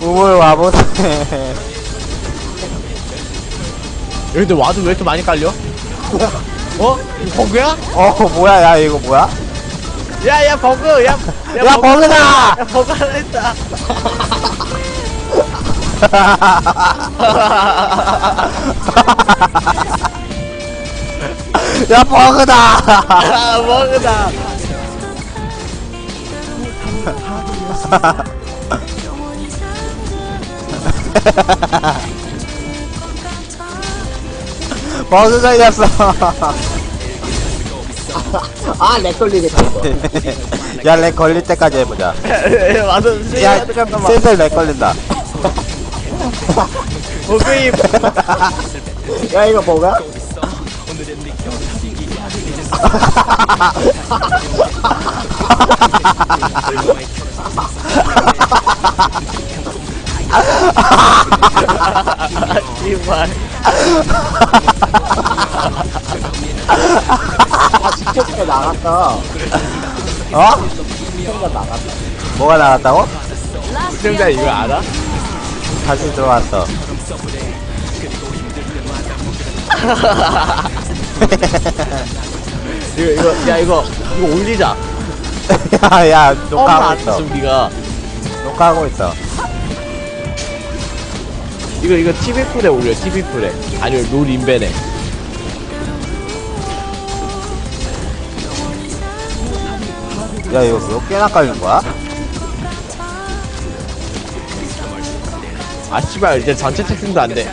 우물 와보세. 여기 근데 와도 왜 이렇게 많이 깔려? 어? 이거 버그야? 어, 뭐야, 야, 이거 뭐야? 야, 야, 버그! 야, 야, 버그다! 야, 버그 하나 했다. 야, 버그다! 아, 버그다. 버그 걸렸어. 아, 렉 걸리겠다. 야, 렉 걸릴 때까지 해보자. 와도 야, 야, 잠깐만. 슬슬 렉 걸린다. 버그임. 야, 이거 뭐가? 씨발. 아, 직접 나갔다. 어? 시청자 나갔다. 뭐가 나왔다고? 시청자 이거 알아? 다시 들어왔어. 이거, 이거, 야, 이거, 이거 올리자. 야, 야, 녹화하고 안 있어. 준비가. 녹화하고 있어. 이거, 이거 TV 풀에 올려, TV 풀에. 아니면 롤 인벤에. 야, 이거 몇 개나 깔린 거야? 아, 씨발, 이제 전체 채팅도 안 돼.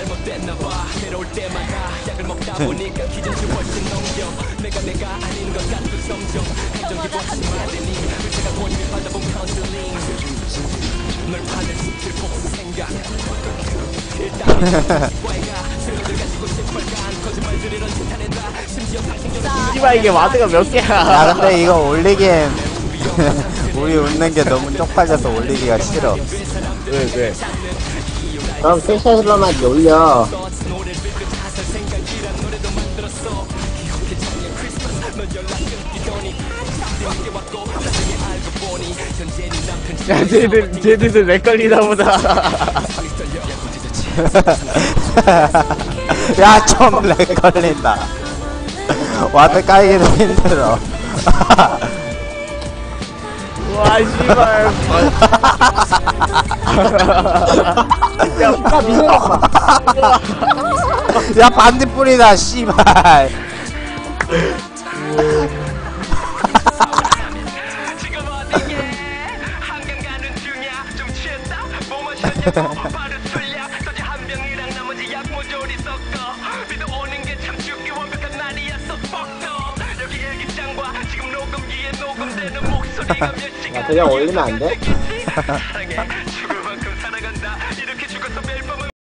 씨발, 이게 와드가 몇 개야. 야, 근데 이거 올리기엔 우리 웃는 게 너무 쪽팔려서 올리기가 싫어. 왜, 왜? 그럼 셋샷으로만 올려. 야, 쟤들, 쟤들도 렉 걸리나 보다. 야, 좀렉 걸린다. 와드 깔기도 힘들어. 와, 씨발. 야, 미쳤나 야, 반딧불이다, 씨발. 시간 그냥 올리면 안 돼?